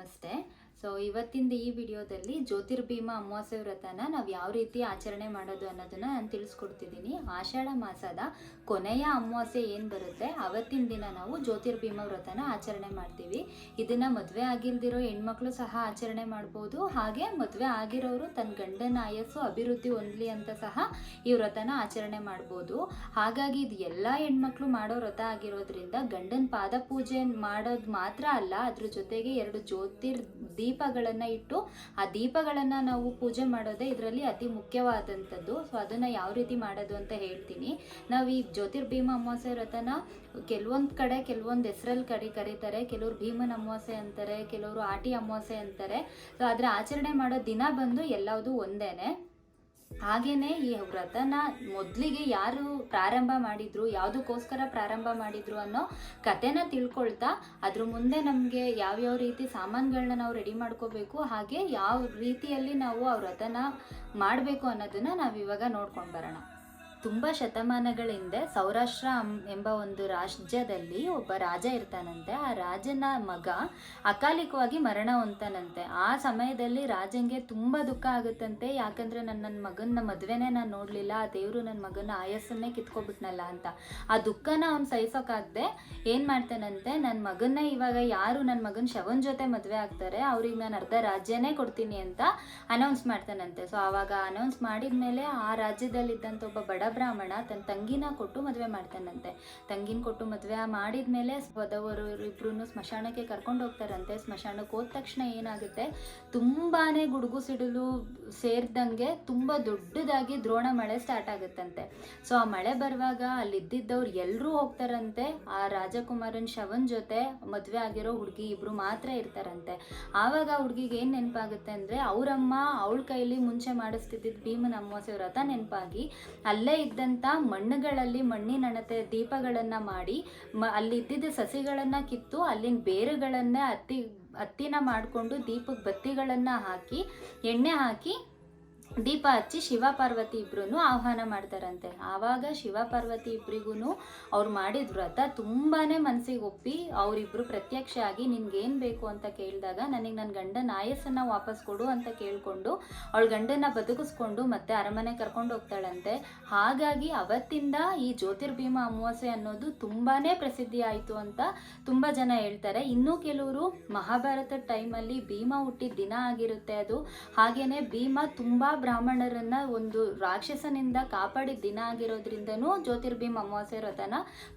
ನಮಸ್ತೆ. ಸೊ ಇವತ್ತಿಂದ ಈ ವಿಡಿಯೋದಲ್ಲಿ ಜ್ಯೋತಿರ್ಭೀಮ ಅಮಾವಾಸ್ಯ ವ್ರತನ ನಾವು ಯಾವ ರೀತಿ ಆಚರಣೆ ಮಾಡೋದು ಅನ್ನೋದನ್ನ ನಾನು ತಿಳಿಸ್ಕೊಡ್ತಿದ್ದೀನಿ. ಆಷಾಢ ಮಾಸದ ಕೊನೆಯ ಅಮಾವಾಸ್ಯೆ ಏನು ಬರುತ್ತೆ, ಅವತ್ತಿನ ದಿನ ನಾವು ಜ್ಯೋತಿರ್ಭೀಮ ವ್ರತನ ಆಚರಣೆ ಮಾಡ್ತೀವಿ. ಇದನ್ನ ಮದುವೆ ಆಗಿಲ್ದಿರೋ ಹೆಣ್ಮಕ್ಳು ಸಹ ಆಚರಣೆ ಮಾಡ್ಬೋದು. ಹಾಗೆ ಮದುವೆ ಆಗಿರೋರು ತನ್ನ ಗಂಡನ ಆಯಸ್ಸು, ಅಭಿವೃದ್ಧಿ ಹೊಂದಲಿ ಅಂತ ಸಹ ಈ ವ್ರತನ ಆಚರಣೆ ಮಾಡ್ಬೋದು. ಹಾಗಾಗಿ ಇದು ಎಲ್ಲ ಹೆಣ್ಮಕ್ಳು ಮಾಡೋ ವ್ರತ ಆಗಿರೋದ್ರಿಂದ ಗಂಡನ ಪಾದ ಪೂಜೆ ಮಾಡೋದು ಮಾತ್ರ ಅಲ್ಲ, ಅದ್ರ ಜೊತೆಗೆ ಎರಡು ಜ್ಯೋತಿರ್ ದೀಪಗಳನ್ನು ಇಟ್ಟು ಆ ದೀಪಗಳನ್ನು ನಾವು ಪೂಜೆ ಮಾಡೋದೇ ಇದರಲ್ಲಿ ಅತಿ ಮುಖ್ಯವಾದಂಥದ್ದು. ಸೊ ಅದನ್ನು ಯಾವ ರೀತಿ ಮಾಡೋದು ಅಂತ ಹೇಳ್ತೀನಿ. ನಾವು ಈ ಜ್ಯೋತಿರ್ಭೀಮ ಅಮಾವಾಸ್ಯೆ ವ್ರತನ ಕೆಲವೊಂದು ಕಡೆ, ಕೆಲವೊಂದು ಹೆಸರಲ್ಲಿ ಕರಿ, ಕರೀತಾರೆ. ಕೆಲವರು ಭೀಮನ ಅಮಾವಾಸ್ಯೆ ಅಂತಾರೆ, ಕೆಲವರು ಆಟಿ ಅಮಾವಾಸ್ಯೆ ಅಂತಾರೆ. ಸೊ ಅದರ ಆಚರಣೆ ಮಾಡೋ ದಿನ ಬಂದು ಎಲ್ಲವುದು ಒಂದೇನೆ. ಹಾಗೇನೆ ಈ ವ್ರತನ ಮೊದಲಿಗೆ ಯಾರು ಪ್ರಾರಂಭ ಮಾಡಿದ್ರು, ಯಾವುದಕ್ಕೋಸ್ಕರ ಪ್ರಾರಂಭ ಮಾಡಿದ್ರು ಅನ್ನೋ ಕಥೆನ ತಿಳ್ಕೊಳ್ತಾ ಅದ್ರ ಮುಂದೆ ನಮಗೆ ಯಾವ್ಯಾವ ರೀತಿ ಸಾಮಾನುಗಳನ್ನ ನಾವು ರೆಡಿ ಮಾಡ್ಕೋಬೇಕು, ಹಾಗೆ ಯಾವ ರೀತಿಯಲ್ಲಿ ನಾವು ಆ ವ್ರತನ ಮಾಡಬೇಕು ಅನ್ನೋದನ್ನ ನಾವು ಇವಾಗ ನೋಡ್ಕೊಂಡು ಬರೋಣ. ತುಂಬ ಶತಮಾನಗಳ ಹಿಂದೆ ಸೌರಾಷ್ಟ್ರ ಎಂಬ ಒಂದು ರಾಜ್ಯದಲ್ಲಿ ಒಬ್ಬ ರಾಜ ಇರ್ತಾನಂತೆ. ಆ ರಾಜನ ಮಗ ಅಕಾಲಿಕವಾಗಿ ಮರಣ ಹೊಂತಾನಂತೆ ಆ ಸಮಯದಲ್ಲಿ ರಾಜಂಗೆ ತುಂಬ ದುಃಖ ಆಗುತ್ತಂತೆ. ಯಾಕಂದ್ರೆ ನನ್ನ ನನ್ನ ಮಗನ ಮದುವೆನೇ ನಾನು ನೋಡಲಿಲ್ಲ. ಆ ದೇವರು ನನ್ನ ಮಗನ ಆಯಸ್ಸನ್ನೇ ಕಿತ್ಕೊಬಿಟ್ನಲ್ಲ ಅಂತ. ಆ ದುಃಖನ ಅವ್ನು ಸಹಿಸೋಕ್ಕಾಗದೆ ಏನು ಮಾಡ್ತಾನಂತೆ? ನನ್ನ ಮಗನ್ನ ಇವಾಗ ಯಾರು ನನ್ನ ಮಗನ ಶವನ್ ಜೊತೆ ಮದುವೆ ಆಗ್ತಾರೆ, ಅವ್ರಿಗೆ ನಾನು ಅರ್ಧ ರಾಜ್ಯನೇ ಕೊಡ್ತೀನಿ ಅಂತ ಅನೌನ್ಸ್ ಮಾಡ್ತಾನಂತೆ. ಸೊ ಆವಾಗ ಅನೌನ್ಸ್ ಮಾಡಿದ್ಮೇಲೆ ಆ ರಾಜ್ಯದಲ್ಲಿದ್ದಂಥ ಒಬ್ಬ ಬಡ ಬ್ರಾಹ್ಮಣ ತನ್ನ ತಂಗಿನ ಕೊಟ್ಟು ಮದುವೆ ಮಾಡ್ತಾನಂತೆ. ತಂಗಿನ ಕೊಟ್ಟು ಮದುವೆ ಮಾಡಿದ ಮೇಲೆ ವಧವರು ಇಬ್ರು ಸ್ಮಶಾನಕ್ಕೆ ಕರ್ಕೊಂಡು ಹೋಗ್ತಾರಂತೆ. ಸ್ಮಶಾನಕ್ಕೆ ಹೋದ ತಕ್ಷಣ ಏನಾಗುತ್ತೆ? ತುಂಬಾನೇ ಗುಡುಗು ಸಿಡಿಲು ಸೇರ್ದಂಗೆ ತುಂಬ ದೊಡ್ಡದಾಗಿ ದ್ರೋಣ ಮಳೆ ಸ್ಟಾರ್ಟ್ ಆಗುತ್ತಂತೆ. ಸೊ ಆ ಮಳೆ ಬರುವಾಗ ಅಲ್ಲಿದ್ದಿದ್ದವ್ರು ಎಲ್ಲರೂ ಹೋಗ್ತಾರಂತೆ. ಆ ರಾಜಕುಮಾರನ್ ಶವನ್ ಜೊತೆ ಮದುವೆ ಆಗಿರೋ ಹುಡುಗಿ ಇಬ್ರು ಮಾತ್ರ ಇರ್ತಾರಂತೆ. ಆವಾಗ ಆ ಹುಡುಗಿಗೆ ಏನು ನೆನಪಾಗುತ್ತೆ ಅಂದರೆ, ಅವರಮ್ಮ ಅವಳ ಕೈಲಿ ಮುಂಚೆ ಮಾಡಿಸ್ತಿದ್ದ ಭೀಮನ ಅಮಾವಾಸ್ಯೆ ವ್ರತ ನೆನಪಾಗಿ ಅಲ್ಲೇ ಇದ್ದಂಥ ಮಣ್ಣುಗಳಲ್ಲಿ ಮಣ್ಣಿನಣತೆ ದೀಪಗಳನ್ನು ಮಾಡಿ ಮ, ಅಲ್ಲಿ ಇದ್ದಿದ್ದ ಸಸಿಗಳನ್ನು ಕಿತ್ತು ಅಲ್ಲಿನ ಬೇರುಗಳನ್ನೇ ಹತ್ತಿ ಹತ್ತಿನ ಮಾಡಿಕೊಂಡು ದೀಪಕ್ಕೆ ಬತ್ತಿಗಳನ್ನು ಹಾಕಿ, ಎಣ್ಣೆ ಹಾಕಿ ದೀಪ ಹಚ್ಚಿ ಶಿವ ಪಾರ್ವತಿ ಇಬ್ರು ಆಹ್ವಾನ ಮಾಡ್ತಾರಂತೆ. ಆವಾಗ ಶಿವ ಪಾರ್ವತಿ ಇಬ್ಬರಿಗೂ ಅವ್ರು ಮಾಡಿದ ವ್ರತ ತುಂಬಾನೇ ಮನಸ್ಸಿಗೆ ಒಪ್ಪಿ ಅವರಿಬ್ರು ಪ್ರತ್ಯಕ್ಷ ಆಗಿ ನಿನ್ಗೇನು ಬೇಕು ಅಂತ ಕೇಳಿದಾಗ ನನಗೆ ನನ್ನ ಗಂಡನ ಆಯಸ್ಸನ್ನ ವಾಪಸ್ ಕೊಡು ಅಂತ ಕೇಳಿಕೊಂಡು ಅವಳ ಗಂಡನ ಬದುಕಿಸ್ಕೊಂಡು ಮತ್ತೆ ಅರಮನೆ ಕರ್ಕೊಂಡು ಹೋಗ್ತಾಳಂತೆ. ಹಾಗಾಗಿ ಅವತ್ತಿಂದ ಈ ಜ್ಯೋತಿರ್ಭೀಮ ಅಮಾವಾಸ್ಯೆ ಅನ್ನೋದು ತುಂಬಾನೇ ಪ್ರಸಿದ್ಧಿ ಆಯಿತು ಅಂತ ತುಂಬ ಜನ ಹೇಳ್ತಾರೆ. ಇನ್ನೂ ಕೆಲವರು ಮಹಾಭಾರತ ಟೈಮಲ್ಲಿ ಭೀಮ ಹುಟ್ಟಿದ ದಿನ ಆಗಿರುತ್ತೆ ಅದು. ಹಾಗೇನೆ ಭೀಮ ತುಂಬಾ ಬ್ರಾಹ್ಮಣರನ್ನ ಒಂದು ರಾಕ್ಷಸನಿಂದ ಕಾಪಾಡಿದ ದಿನ ಆಗಿರೋದ್ರಿಂದನೂ ಜ್ಯೋತಿರ್ಭೀಮ್ ಅಮಾವಾಸ್ಯ ವ್ರತನ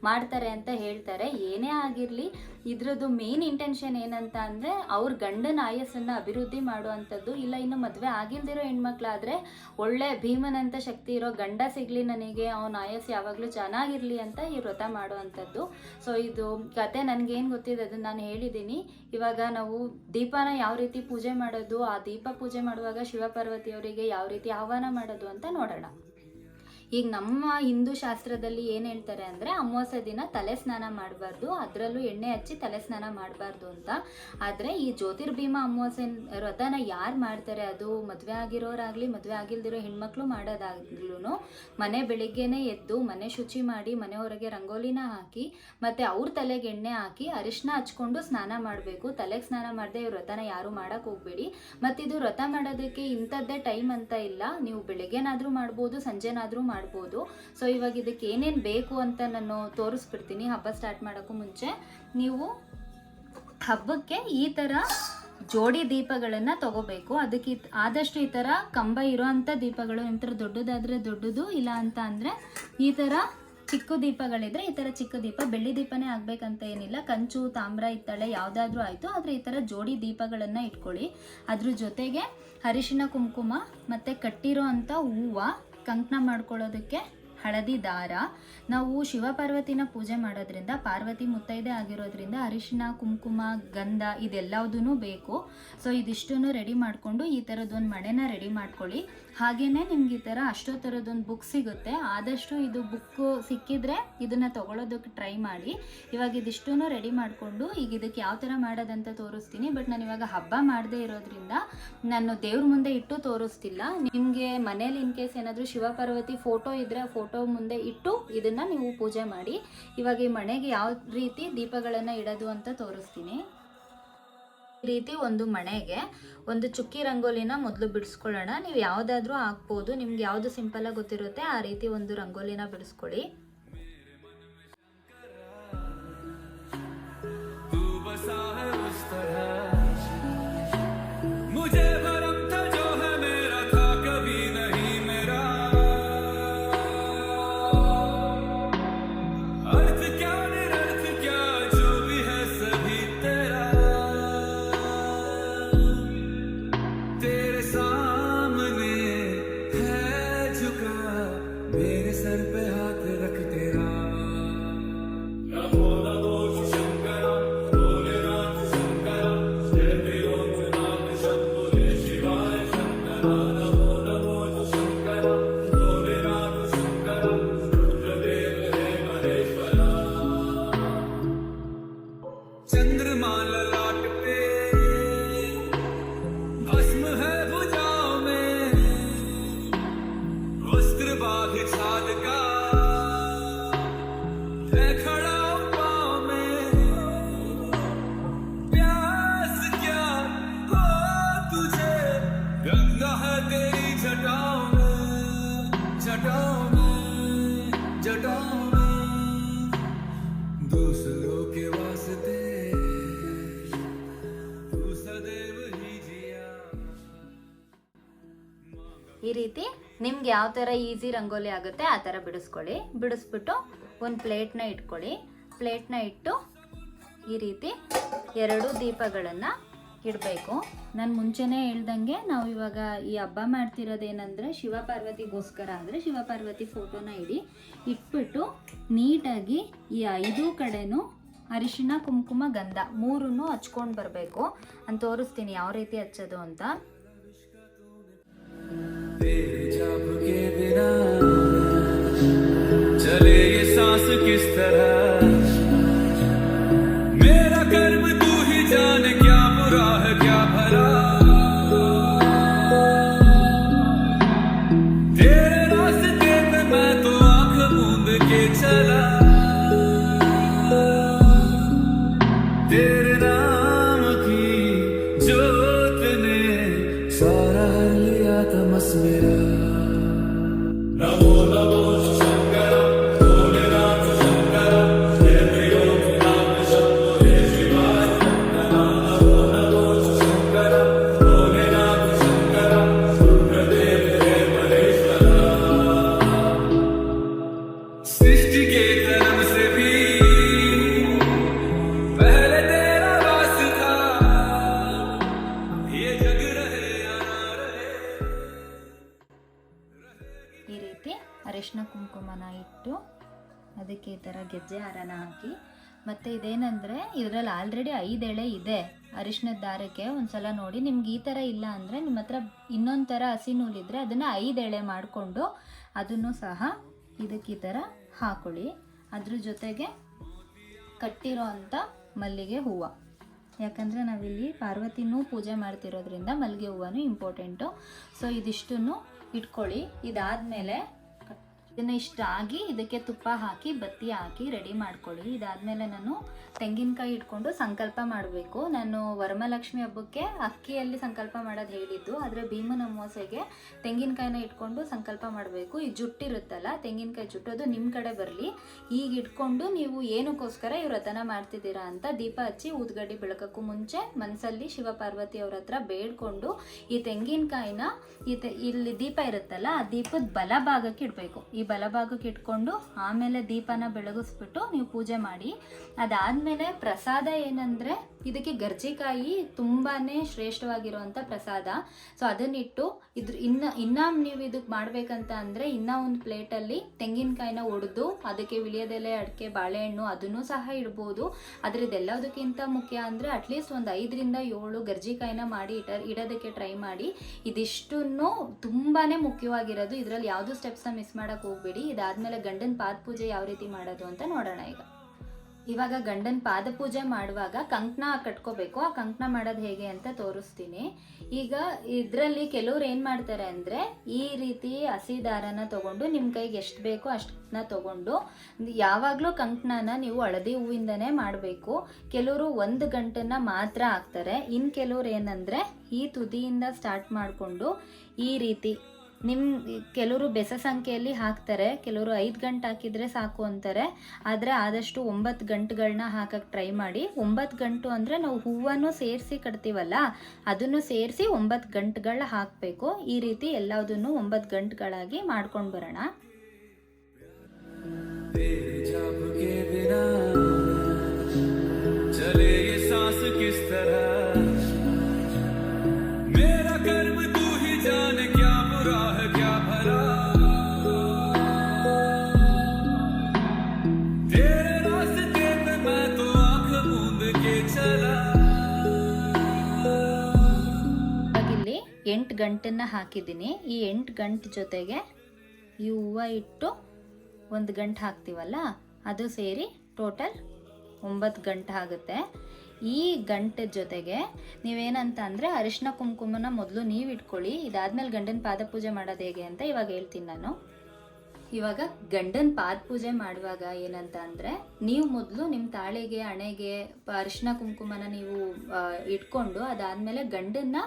ಮಾಡ್ತಾರೆ ಅಂತ ಹೇಳ್ತಾರೆ. ಏನೇ ಆಗಿರಲಿ, ಇದ್ರದ್ದು ಮೇನ್ ಇಂಟೆನ್ಷನ್ ಏನಂತ ಅಂದರೆ ಅವ್ರ ಗಂಡನ ಆಯಸ್ಸನ್ನ ಅಭಿವೃದ್ಧಿ ಮಾಡುವಂಥದ್ದು. ಇಲ್ಲ, ಇನ್ನು ಮದುವೆ ಆಗಿಲ್ದಿರೋ ಹೆಣ್ಮಕ್ಳಾದ್ರೆ ಒಳ್ಳೆ ಭೀಮನಂತ ಶಕ್ತಿ ಇರೋ ಗಂಡ ಸಿಗ್ಲಿ ನನಗೆ, ಅವನ ಆಯಸ್ ಯಾವಾಗಲೂ ಚೆನ್ನಾಗಿರಲಿ ಅಂತ ಈ ವ್ರತ ಮಾಡುವಂಥದ್ದು. ಸೊ ಇದು ಕತೆ ನನಗೇನು ಗೊತ್ತಿದೆ, ಅದನ್ನು ನಾನು ಹೇಳಿದ್ದೀನಿ ಇವಾಗ ನಾವು ದೀಪನ ಯಾವ ರೀತಿ ಪೂಜೆ ಮಾಡೋದು, ಆ ದೀಪ ಪೂಜೆ ಮಾಡುವಾಗ ಶಿವಪಾರ್ವತಿಯವರಿಗೆ ಯಾವ ರೀತಿ ಆಹ್ವಾನ ಮಾಡೋದು ಅಂತ ನೋಡೋಣ. ಈಗ ನಮ್ಮ ಹಿಂದೂ ಶಾಸ್ತ್ರದಲ್ಲಿ ಏನು ಹೇಳ್ತಾರೆ ಅಂದರೆ ಅಮಾವಾಸ್ಯ ದಿನ ತಲೆ ಸ್ನಾನ ಮಾಡಬಾರ್ದು, ಅದರಲ್ಲೂ ಎಣ್ಣೆ ಹಚ್ಚಿ ತಲೆ ಸ್ನಾನ ಮಾಡಬಾರ್ದು ಅಂತ. ಆದರೆ ಈ ಜ್ಯೋತಿರ್ಭೀಮ ಅಮಾವಾಸ್ಯ ವ್ರತನ ಯಾರು ಮಾಡ್ತಾರೆ ಅದು? ಮದುವೆ ಆಗಿರೋರಾಗಲಿ, ಮದುವೆ ಆಗಿಲ್ದಿರೋ ಹೆಣ್ಮಕ್ಳು ಮಾಡೋದಾಗ್ಲೂ ಮನೆ ಬೆಳಿಗ್ಗೆನೇ ಎದ್ದು ಮನೆ ಶುಚಿ ಮಾಡಿ ಮನೆ ಹೊರಗೆ ರಂಗೋಲಿನ ಹಾಕಿ ಮತ್ತು ಅವ್ರ ತಲೆಗೆ ಎಣ್ಣೆ ಹಾಕಿ ಅರಿಶಿನ ಹಚ್ಕೊಂಡು ಸ್ನಾನ ಮಾಡಬೇಕು. ತಲೆಗೆ ಸ್ನಾನ ಮಾಡದೆ ಈ ವ್ರತನ ಯಾರು ಮಾಡೋಕ್ಕೆ ಹೋಗಬೇಡಿ. ಮತ್ತು ಇದು ವ್ರತ ಮಾಡೋದಕ್ಕೆ ಇಂಥದ್ದೇ ಟೈಮ್ ಅಂತ ಇಲ್ಲ. ನೀವು ಬೆಳಗ್ಗೆನಾದರೂ ಮಾಡ್ಬೋದು, ಸಂಜೆನಾದರೂ ಮಾಡ್ಬೋದು. ಸೊ ಇವಾಗ ಇದಕ್ಕೆ ಏನೇನು ಬೇಕು ಅಂತ ನಾನು ತೋರಿಸ್ಬಿಡ್ತೀನಿ. ಹಬ್ಬ ಸ್ಟಾರ್ಟ್ ಮಾಡೋಕ್ಕೂ ಮುಂಚೆ ನೀವು ಹಬ್ಬಕ್ಕೆ ಈ ಥರ ಜೋಡಿ ದೀಪಗಳನ್ನು ತಗೋಬೇಕು. ಅದಕ್ಕೆ ಆದಷ್ಟು ಈ ಥರ ಕಂಬ ಇರೋವಂಥ ದೀಪಗಳು ಥರ ದೊಡ್ಡದಾದರೆ ದೊಡ್ಡದು, ಇಲ್ಲ ಅಂತ ಅಂದರೆ ಈ ಥರ ಚಿಕ್ಕ ದೀಪಗಳಿದ್ರೆ ಈ ಥರ ಚಿಕ್ಕ ದೀಪ, ಬೆಳ್ಳಿ ದೀಪನೇ ಆಗ್ಬೇಕಂತ ಏನಿಲ್ಲ. ಕಂಚು, ತಾಮ್ರ ಇತ್ತಳೆ ಯಾವುದಾದ್ರೂ ಆಯಿತು. ಆದರೆ ಈ ಥರ ಜೋಡಿ ದೀಪಗಳನ್ನು ಇಟ್ಕೊಳ್ಳಿ. ಅದ್ರ ಜೊತೆಗೆ ಅರಿಶಿನ ಕುಂಕುಮ ಮತ್ತು ಕಟ್ಟಿರೋ ಅಂಥ ಹೂವು ಕಂಕಣ ಮಾಡ್ಕೊಳ್ಳೋದಕ್ಕೆ ಹಳದಿ ದಾರ. ನಾವು ಶಿವಪಾರ್ವತಿನ ಪೂಜೆ ಮಾಡೋದ್ರಿಂದ, ಪಾರ್ವತಿ ಮುತ್ತೈದೆ ಆಗಿರೋದ್ರಿಂದ ಅರಿಶಿನ ಕುಂಕುಮ, ಗಂಧ ಇದೆಲ್ಲದೂ ಬೇಕು. ಸೊ ಇದಿಷ್ಟನ್ನು ರೆಡಿ ಮಾಡಿಕೊಂಡು ಈ ಥರದ್ದೊಂದು ಮಣೆನ ರೆಡಿ ಮಾಡ್ಕೊಳ್ಳಿ. ಹಾಗೇ ನಿಮ್ಗೆ ಈ ಥರ ಅಷ್ಟೋ ಥರದೊಂದು ಬುಕ್ ಸಿಗುತ್ತೆ. ಆದಷ್ಟು ಇದು ಬುಕ್ಕು ಸಿಕ್ಕಿದ್ರೆ ಇದನ್ನು ತಗೊಳ್ಳೋದಕ್ಕೆ ಟ್ರೈ ಮಾಡಿ. ಇವಾಗ ಇದಿಷ್ಟು ರೆಡಿ ಮಾಡಿಕೊಂಡು, ಈಗ ಇದಕ್ಕೆ ಯಾವ ಥರ ಮಾಡೋದಂತ ತೋರಿಸ್ತೀನಿ. ಬಟ್ ನಾನು ಇವಾಗ ಹಬ್ಬ ಮಾಡದೇ ಇರೋದ್ರಿಂದ ನಾನು ದೇವ್ರ ಮುಂದೆ ಇಟ್ಟು ತೋರಿಸ್ತಿಲ್ಲ. ನಿಮಗೆ ಮನೇಲಿ ಇನ್ ಕೇಸ್ ಏನಾದರೂ ಶಿವಪಾರ್ವತಿ ಫೋಟೋ ಇದ್ದರೆ ಫೋಟೋ ಮುಂದೆ ಇಟ್ಟು ಇದನ್ನು ನೀವು ಪೂಜೆ ಮಾಡಿ. ಇವಾಗ ಈ ಮನೆಗೆ ಯಾವ ರೀತಿ ದೀಪಗಳನ್ನು ಇಡೋದು ಅಂತ ತೋರಿಸ್ತೀನಿ. ಈ ರೀತಿ ಒಂದು ಮನೆಗೆ ಒಂದು ಚುಕ್ಕಿ ರಂಗೋಲಿನ ಮೊದಲು ಬಿಡಿಸ್ಕೊಳ್ಳೋಣ. ನೀವು ಯಾವುದಾದ್ರೂ ಹಾಕ್ಬೋದು. ನಿಮ್ಗೆ ಯಾವುದು ಸಿಂಪಲಾಗಿ ಗೊತ್ತಿರುತ್ತೆ ಆ ರೀತಿ ಒಂದು ರಂಗೋಲಿನ ಬಿಡಿಸ್ಕೊಳ್ಳಿ. ಈ ರೀತಿ ನಿಮ್ಗೆ ಯಾವ ಥರ ಈಸಿ ರಂಗೋಲಿ ಆಗುತ್ತೆ ಆ ಥರ ಬಿಡಿಸ್ಕೊಳ್ಳಿ. ಬಿಡಿಸ್ಬಿಟ್ಟು ಒಂದು ಪ್ಲೇಟ್ನ ಇಟ್ಕೊಳ್ಳಿ. ಪ್ಲೇಟ್ನ ಇಟ್ಟು ಈ ರೀತಿ ಎರಡು ದೀಪಗಳನ್ನು ಇಡಬೇಕು. ನಾನು ಮುಂಚೆನೇ ಹೇಳ್ದಂಗೆ ನಾವು ಇವಾಗ ಈ ಹಬ್ಬ ಮಾಡ್ತಿರೋದೇನೆಂದರೆ ಶಿವಪಾರ್ವತಿಗೋಸ್ಕರ ಅಂದರೆ ಶಿವಪಾರ್ವತಿ ಫೋಟೋನ ಇಡಿ. ಇಟ್ಬಿಟ್ಟು ನೀಟಾಗಿ ಈ ಐದು ಕಡೆನೂ ಅರಿಶಿನ ಕುಂಕುಮ, ಗಂಧ ಮೂರನ್ನು ಹಚ್ಕೊಂಡು ಬರಬೇಕು. ಅಂತ ತೋರಿಸ್ತೀನಿ ಯಾವ ರೀತಿ ಹಚ್ಚೋದು ಅಂತ. चले ये सांस किस तरह? ಇದೇನಂದರೆ ಇದರಲ್ಲಿ ಆಲ್ರೆಡಿ ಐದು ಎಳೆ ಇದೆ. ಅರಿಶಿನದ ದಾರಕ್ಕೆ ಒಂದ್ಸಲ ನೋಡಿ. ನಿಮ್ಗೆ ಈ ಥರ ಇಲ್ಲ ಅಂದರೆ ನಿಮ್ಮ ಹತ್ರ ಇನ್ನೊಂದು ಥರ ಹಸಿ ನೂಲಿದ್ರೆ ಅದನ್ನು ಐದು ಎಳೆ ಮಾಡಿಕೊಂಡು ಅದನ್ನು ಸಹ ಇದಕ್ಕೆ ಈ ಥರ ಹಾಕೊಳ್ಳಿ. ಅದ್ರ ಜೊತೆಗೆ ಕಟ್ಟಿರೋ ಅಂಥ ಮಲ್ಲಿಗೆ ಹೂವು. ಯಾಕಂದರೆ ನಾವಿಲ್ಲಿ ಪಾರ್ವತಿನೂ ಪೂಜೆ ಮಾಡ್ತಿರೋದ್ರಿಂದ ಮಲ್ಲಿಗೆ ಹೂವನು ಇಂಪಾರ್ಟೆಂಟು ಸೊ ಇದಿಷ್ಟನ್ನು ಇಟ್ಕೊಳ್ಳಿ. ಇದಾದಮೇಲೆ ಇದನ್ನು ಇಷ್ಟ ಆಗಿ ಇದಕ್ಕೆ ತುಪ್ಪ ಹಾಕಿ, ಬತ್ತಿ ಹಾಕಿ ರೆಡಿ ಮಾಡ್ಕೊಳ್ಳಿ. ಇದಾದಮೇಲೆ ನಾನು ತೆಂಗಿನಕಾಯಿ ಇಟ್ಕೊಂಡು ಸಂಕಲ್ಪ ಮಾಡಬೇಕು. ನಾನು ವರಮಲಕ್ಷ್ಮಿ ಹಬ್ಬಕ್ಕೆ ಅಕ್ಕಿಯಲ್ಲಿ ಸಂಕಲ್ಪ ಮಾಡೋದು ಹೇಳಿದ್ದು. ಆದರೆ ಭೀಮನ ಅಮಾವಾಸ್ಯೆಗೆ ತೆಂಗಿನಕಾಯಿನ ಇಟ್ಕೊಂಡು ಸಂಕಲ್ಪ ಮಾಡಬೇಕು. ಈ ಜುಟ್ಟಿರುತ್ತಲ್ಲ, ತೆಂಗಿನಕಾಯಿ ಜುಟ್ಟು, ಅದು ನಿಮ್ಮ ಕಡೆ ಬರಲಿ. ಈಗ ಇಟ್ಕೊಂಡು ನೀವು ಏನಕ್ಕೋಸ್ಕರ ಈ ವ್ರತನ ಮಾಡ್ತಿದ್ದೀರಾ ಅಂತ ದೀಪ ಹಚ್ಚಿ ಊದ್ಗಡ್ಡಿ ಬೆಳಕಕ್ಕೂ ಮುಂಚೆ ಮನಸ್ಸಲ್ಲಿ ಶಿವ ಪಾರ್ವತಿ ಅವ್ರ ಹತ್ರ ಬೇಡ್ಕೊಂಡು ಈ ತೆಂಗಿನಕಾಯಿನ ಈ ಇಲ್ಲಿ ದೀಪ ಇರುತ್ತಲ್ಲ, ಆ ದೀಪದ ಬಲ ಭಾಗಕ್ಕೆ ಇಡಬೇಕು. ಈ ಬಲಭಾಗಕ್ಕೆ ಇಟ್ಕೊಂಡು ಆಮೇಲೆ ದೀಪನ ಬೆಳಗಿಸ್ಬಿಟ್ಟು ನೀವು ಪೂಜೆ ಮಾಡಿ. ಅದಾದಮೇಲೆ ಪ್ರಸಾದ ಏನಂದರೆ ಇದಕ್ಕೆ ಗರ್ಜಿಕಾಯಿ ತುಂಬಾನೇ ಶ್ರೇಷ್ಠವಾಗಿರುವಂಥ ಪ್ರಸಾದ. ಸೊ ಅದನ್ನಿಟ್ಟು ಇದ್ರ ಇನ್ನು, ಇನ್ನೂ ನೀವು ಇದಕ್ಕೆ ಮಾಡಬೇಕಂತ ಅಂದರೆ ಇನ್ನೂ ಒಂದು ಪ್ಲೇಟಲ್ಲಿ ತೆಂಗಿನಕಾಯಿನ ಒಡೆದು ಅದಕ್ಕೆ ವಿಳಿಯದೆಲೆ, ಅಡಿಕೆ, ಬಾಳೆಹಣ್ಣು ಅದನ್ನು ಸಹ ಇಡ್ಬೋದು. ಆದರೆ ಇದೆಲ್ಲದಕ್ಕಿಂತ ಮುಖ್ಯ ಅಂದರೆ ಅಟ್ಲೀಸ್ಟ್ ಒಂದು ಐದರಿಂದ ಏಳು ಗರ್ಜಿಕಾಯಿನ ಮಾಡಿ ಇಟ, ಇಡೋದಕ್ಕೆ ಟ್ರೈ ಮಾಡಿ. ಇದಿಷ್ಟನ್ನು ತುಂಬಾ ಮುಖ್ಯವಾಗಿರೋದು. ಇದರಲ್ಲಿ ಯಾವುದು ಸ್ಟೆಪ್ಸ್ನ ಮಿಸ್ ಮಾಡೋಕ್ಕೆ ಹೋಗ್ಬೇಡಿ. ಇದಾದಮೇಲೆ ಗಂಡನ ಪಾದ ಪೂಜೆ ಯಾವ ರೀತಿ ಮಾಡೋದು ಅಂತ ನೋಡೋಣ ಈಗ. ಇವಾಗ ಗಂಡನ ಪಾದ ಪೂಜೆ ಮಾಡುವಾಗ ಕಂಕಣ ಕಟ್ಕೋಬೇಕು. ಆ ಕಂಕಣ ಮಾಡೋದು ಹೇಗೆ ಅಂತ ತೋರಿಸ್ತೀನಿ. ಈಗ ಇದರಲ್ಲಿ ಕೆಲವ್ರು ಏನು ಮಾಡ್ತಾರೆ ಅಂದರೆ ಈ ರೀತಿ ಹಸಿ ದಾರನ ತಗೊಂಡು ನಿಮ್ಮ ಕೈಗೆ ಎಷ್ಟು ಬೇಕೋ ಅಷ್ಟನ್ನ ತಗೊಂಡು ಯಾವಾಗಲೂ ಕಂಕಣನ ನೀವು ಹಳದಿ ಹೂವಿಂದನೇ ಮಾಡಬೇಕು. ಕೆಲವರು ಒಂದು ಗಂಟನ್ನ ಮಾತ್ರ ಹಾಕ್ತಾರೆ. ಇನ್ನು ಕೆಲವ್ರು ಏನಂದರೆ ಈ ತುದಿಯಿಂದ ಸ್ಟಾರ್ಟ್ ಮಾಡಿಕೊಂಡು ಈ ರೀತಿ ನಿಮ್ಮ ಕೆಲವರು ಬೆಸ ಸಂಖ್ಯೆಯಲ್ಲಿ ಹಾಕ್ತಾರೆ ಕೆಲವರು ಐದು ಗಂಟೆ ಹಾಕಿದರೆ ಸಾಕು ಅಂತಾರೆ ಆದರೆ ಆದಷ್ಟು ಒಂಬತ್ತು ಗಂಟುಗಳನ್ನ ಹಾಕಕ್ಕೆ ಟ್ರೈ ಮಾಡಿ ಒಂಬತ್ತು ಗಂಟು ಅಂದರೆ ನಾವು ಹೂವನ್ನು ಸೇರಿಸಿ ಕಟ್ತೀವಲ್ಲ ಅದನ್ನು ಸೇರಿಸಿ ಒಂಬತ್ತು ಗಂಟುಗಳ ಹಾಕಬೇಕು ಈ ರೀತಿ ಎಲ್ಲದನ್ನು ಒಂಬತ್ತು ಗಂಟುಗಳಾಗಿ ಮಾಡ್ಕೊಂಡು ಬರೋಣ तेरे जाप के बिना चले ये सांस किस तरह ಎಂಟು ಗಂಟನ್ನ ಹಾಕಿದ್ದೀನಿ. ಈ ಎಂಟು ಗಂಟು ಜೊತೆಗೆ ಈ ಹೂವ ಇಟ್ಟು ಒಂದು ಗಂಟು ಹಾಕ್ತೀವಲ್ಲ, ಅದು ಸೇರಿ ಟೋಟಲ್ ಒಂಬತ್ತು ಗಂಟೆ ಆಗುತ್ತೆ. ಈ ಗಂಟೆ ಜೊತೆಗೆ ನೀವೇನಂತ ಅಂದರೆ ಅರಿಶಿನ ಕುಂಕುಮನ ಮೊದಲು ನೀವು ಇಟ್ಕೊಳ್ಳಿ. ಇದಾದಮೇಲೆ ಗಂಡನ ಪಾದ ಪೂಜೆ ಮಾಡೋದು ಹೇಗೆ ಅಂತ ಇವಾಗ ಹೇಳ್ತೀನಿ ನಾನು. ಇವಾಗ ಗಂಡನ ಪಾದ ಪೂಜೆ ಮಾಡುವಾಗ ಏನಂತ ಅಂದರೆ ನೀವು ಮೊದಲು ನಿಮ್ಮ ತಾಳಿಗೆ ಹಣೆಗೆ ಅರಿಶಿನ ಕುಂಕುಮನ ನೀವು ಇಟ್ಕೊಂಡು ಅದಾದಮೇಲೆ ಗಂಡನ್ನ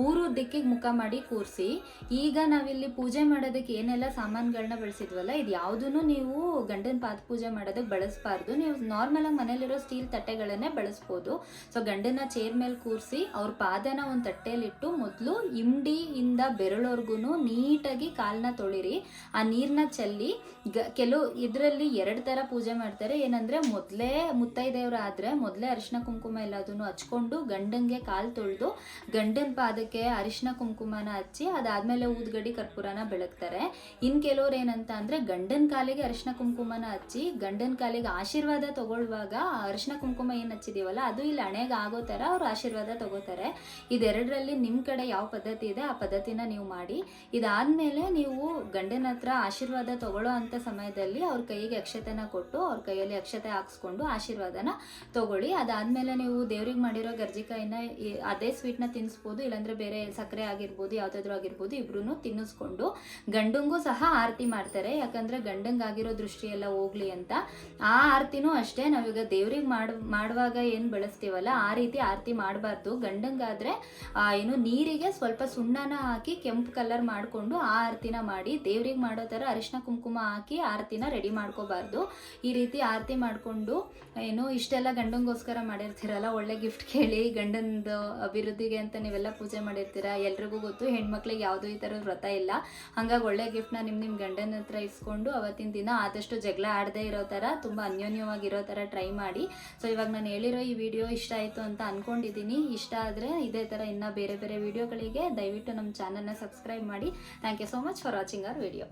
ಪೂರ್ವ ದಿಕ್ಕಿಗೆ ಮುಖ ಮಾಡಿ ಕೂರಿಸಿ, ಈಗ ನಾವಿಲ್ಲಿ ಪೂಜೆ ಮಾಡೋದಕ್ಕೆ ಏನೆಲ್ಲ ಸಾಮಾನುಗಳನ್ನ ಬಳಸಿದ್ವಲ್ಲ, ಇದು ಯಾವುದೂ ನೀವು ಗಂಡನ ಪಾದ ಪೂಜೆ ಮಾಡೋದಕ್ಕೆ ಬಳಸಬಾರ್ದು. ನೀವು ನಾರ್ಮಲಾಗಿ ಮನೇಲಿರೋ ಸ್ಟೀಲ್ ತಟ್ಟೆಗಳನ್ನೇ ಬಳಸ್ಬೋದು. ಸೊ ಗಂಡನ ಚೇರ್ ಮೇಲೆ ಕೂರಿಸಿ, ಅವ್ರ ಪಾದನ ಒಂದು ತಟ್ಟೆಯಲ್ಲಿಟ್ಟು ಮೊದಲು ಇಂಡಿಯಿಂದ ಬೆರಳವರೆಗೂ ನೀಟಾಗಿ ಕಾಲನ್ನ ತೊಳಿರಿ. ಆ ನೀರನ್ನ ಚೆಲ್ಲಿ, ಗ, ಕೆಲವು ಇದರಲ್ಲಿ ಎರಡು ಥರ ಪೂಜೆ ಮಾಡ್ತಾರೆ. ಏನಂದರೆ, ಮೊದಲೇ ಮುತ್ತೈದೆಯವರು ಆದರೆ ಮೊದಲೇ ಅರಿಶಿನ ಕುಂಕುಮ ಎಲ್ಲದನ್ನು ಹಚ್ಕೊಂಡು ಗಂಡನಿಗೆ ಕಾಲು ತೊಳೆದು, ಗಂಡನ ಪಾದಕ್ಕೆ ಅರಿಶಿನ ಕುಂಕುಮನ ಹಚ್ಚಿ ಅದಾದಮೇಲೆ ಊದ್ಗಡಿ ಕರ್ಪೂರನ ಬೆಳಗ್ತಾರೆ. ಇನ್ನು ಕೆಲವ್ರು ಏನಂತ ಅಂದರೆ ಗಂಡನ ಕಾಲಿಗೆ ಅರಿಶಿನ ಕುಂಕುಮನ ಹಚ್ಚಿ ಗಂಡನ ಕಾಲಿಗೆ ಆಶೀರ್ವಾದ ತಗೊಳ್ಳುವಾಗ ಅರಿಶಿನ ಕುಂಕುಮ ಏನು ಹಚ್ಚಿದೀವಲ್ಲ ಅದು ಇಲ್ಲಿ ಹಣೆಗೆ ಆಗೋ ಥರ ಅವ್ರು ಆಶೀರ್ವಾದ ತಗೋತಾರೆ. ಇದೆರಡರಲ್ಲಿ ನಿಮ್ಮ ಕಡೆ ಯಾವ ಪದ್ಧತಿ ಇದೆ ಆ ಪದ್ಧತಿನ ನೀವು ಮಾಡಿ. ಇದಾದಮೇಲೆ ನೀವು ಗಂಡನ ಹತ್ರ ಆಶೀರ್ವಾದ ತಗೊಳ್ಳೋ ಅಂಥ ಸಮಯದಲ್ಲಿ ಅವ್ರ ಕೈಗೆ ಅಕ್ಷತೆನ ಕೊಟ್ಟು ಅವ್ರ ಕೈಯಲ್ಲಿ ಅಕ್ಷತೆ ಹಾಕ್ಸ್ಕೊಂಡು ಆಶೀರ್ವಾದನ ತಗೊಳ್ಳಿ. ಅದಾದಮೇಲೆ ನೀವು ದೇವ್ರಿಗೆ ಮಾಡಿರೋ ಗರ್ಜಿಕಾಯಿನ ಅದೇ ಸ್ವೀಟ್ನ ತಿನ್ನಿಸ್ಬೋದು ಇಲ್ಲಾಂದ್ರೆ ಬೇರೆ ಸಕ್ಕರೆ ಆಗಿರ್ಬೋದು, ಯಾವುದಾದ್ರೂ ಆಗಿರ್ಬೋದು ಇಬ್ರು ತಿನ್ನಿಸ್ಕೊಂಡು ಗಂಡಂಗೂ ಸಹ ಆರತಿ ಮಾಡ್ತಾರೆ. ಯಾಕಂದ್ರೆ ಗಂಡಂಗಾಗಿರೋ ದೃಷ್ಟಿ ಎಲ್ಲ ಹೋಗ್ಲಿ ಅಂತ. ಆ ಆರತಿನೂ ಅಷ್ಟೇ ನಾವೀಗ ದೇವ್ರಿಗೆ ಮಾಡ್, ಮಾಡುವಾಗ ಏನು ಬಳಸ್ತೀವಲ್ಲ, ಆ ರೀತಿ ಆರತಿ ಮಾಡಬಾರ್ದು. ಗಂಡಂಗಾದ್ರೆ ಏನು ನೀರಿಗೆ ಸ್ವಲ್ಪ ಸುಣ್ಣನ ಹಾಕಿ ಕೆಂಪು ಕಲರ್ ಮಾಡಿಕೊಂಡು ಆ ಆರತಿನ ಮಾಡಿ ದೇವ್ರಿಗೆ ಮಾಡೋ ಥರ ಅರಿಶಿನ ಕುಂಕುಮ ಹಾಕಿ ಆರತಿನ ರೆಡಿ ಮಾಡ್ಕೋಬಾರ್ದು. ಈ ರೀತಿ ಆರತಿ ಮಾಡಿಕೊಂಡು, ಏನು ಇಷ್ಟೆಲ್ಲ ಗಂಡಂಗೋಸ್ಕರ ಮಾಡಿರ್ತೀರಲ್ಲ, ಒಳ್ಳೆ ಗಿಫ್ಟ್ ಕೇಳಿ ಗಂಡಂದು ಅಭಿವೃದ್ಧಿಗೆ ಅಂತ ನೀವೆಲ್ಲ ಪೂಜೆ ಮಾಡಿರ್ತೀರ? ಎಲ್ರಿಗೂ ಗೊತ್ತು, ಹೆಣ್ಮಕ್ಳಿಗೆ ಯಾವುದೋ ಈ ಥರದ ವ್ರತ ಇಲ್ಲ. ಹಂಗಾಗಿ ಒಳ್ಳೆ ಗಿಫ್ಟ್ನ ನಿಮ್ಮ ನಿಮ್ಮ ಗಂಡನ ಹತ್ರ ಇಸ್ಕೊಂಡು ಅವತ್ತಿನ ದಿನ ಆದಷ್ಟು ಜಗಳ ಆಡದೇ ಇರೋ ಥರ, ತುಂಬ ಅನ್ಯೋನ್ಯವಾಗಿರೋ ಥರ ಟ್ರೈ ಮಾಡಿ. ಸೊ ಇವಾಗ ನಾನು ಹೇಳಿರೋ ಈ ವಿಡಿಯೋ ಇಷ್ಟ ಆಯಿತು ಅಂತ ಅಂದ್ಕೊಂಡಿದ್ದೀನಿ ಇಷ್ಟ ಆದರೆ ಇದೇ ಥರ ಇನ್ನೂ ಬೇರೆ ಬೇರೆ ವಿಡಿಯೋಗಳಿಗೆ ದಯವಿಟ್ಟು ನಮ್ಮ ಚಾನಲ್ನ ಸಬ್ಸ್ಕ್ರೈಬ್ ಮಾಡಿ. Thank you so much for watching our video